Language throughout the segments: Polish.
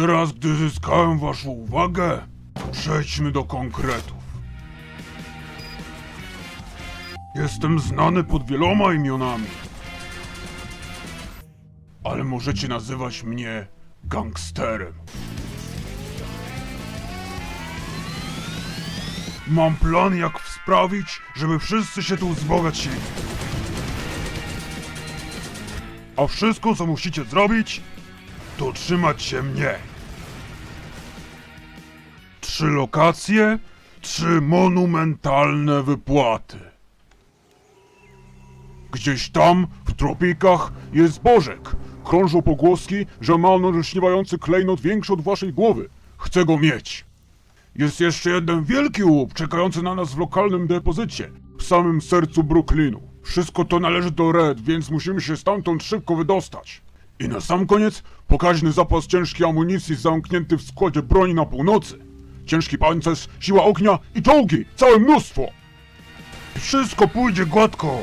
Teraz, gdy zyskałem waszą uwagę, przejdźmy do konkretów. Jestem znany pod wieloma imionami. Ale możecie nazywać mnie gangsterem. Mam plan, jak sprawić, żeby wszyscy się tu wzbogacili. A wszystko, co musicie zrobić, to trzymać się mnie. Trzy lokacje, trzy monumentalne wypłaty. Gdzieś tam, w tropikach, jest Bożek. Krążą pogłoski, że ma on olśniewający klejnot większy od waszej głowy. Chcę go mieć. Jest jeszcze jeden wielki łup czekający na nas w lokalnym depozycie, w samym sercu Brooklynu. Wszystko to należy do Red, więc musimy się stamtąd szybko wydostać. I na sam koniec pokaźny zapas ciężkiej amunicji zamknięty w składzie broni na północy. Ciężki pancerz, siła ognia i czołgi, całe mnóstwo. Wszystko pójdzie gładko,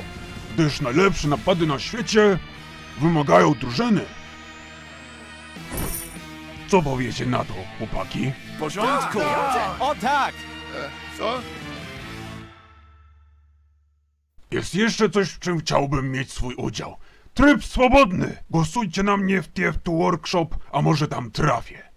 gdyż najlepsze napady na świecie wymagają drużyny. Co powiecie na to, chłopaki? W porządku! O tak! Co? Jest jeszcze coś, w czym chciałbym mieć swój udział. Tryb swobodny! Głosujcie na mnie w TF2 Workshop, a może tam trafię.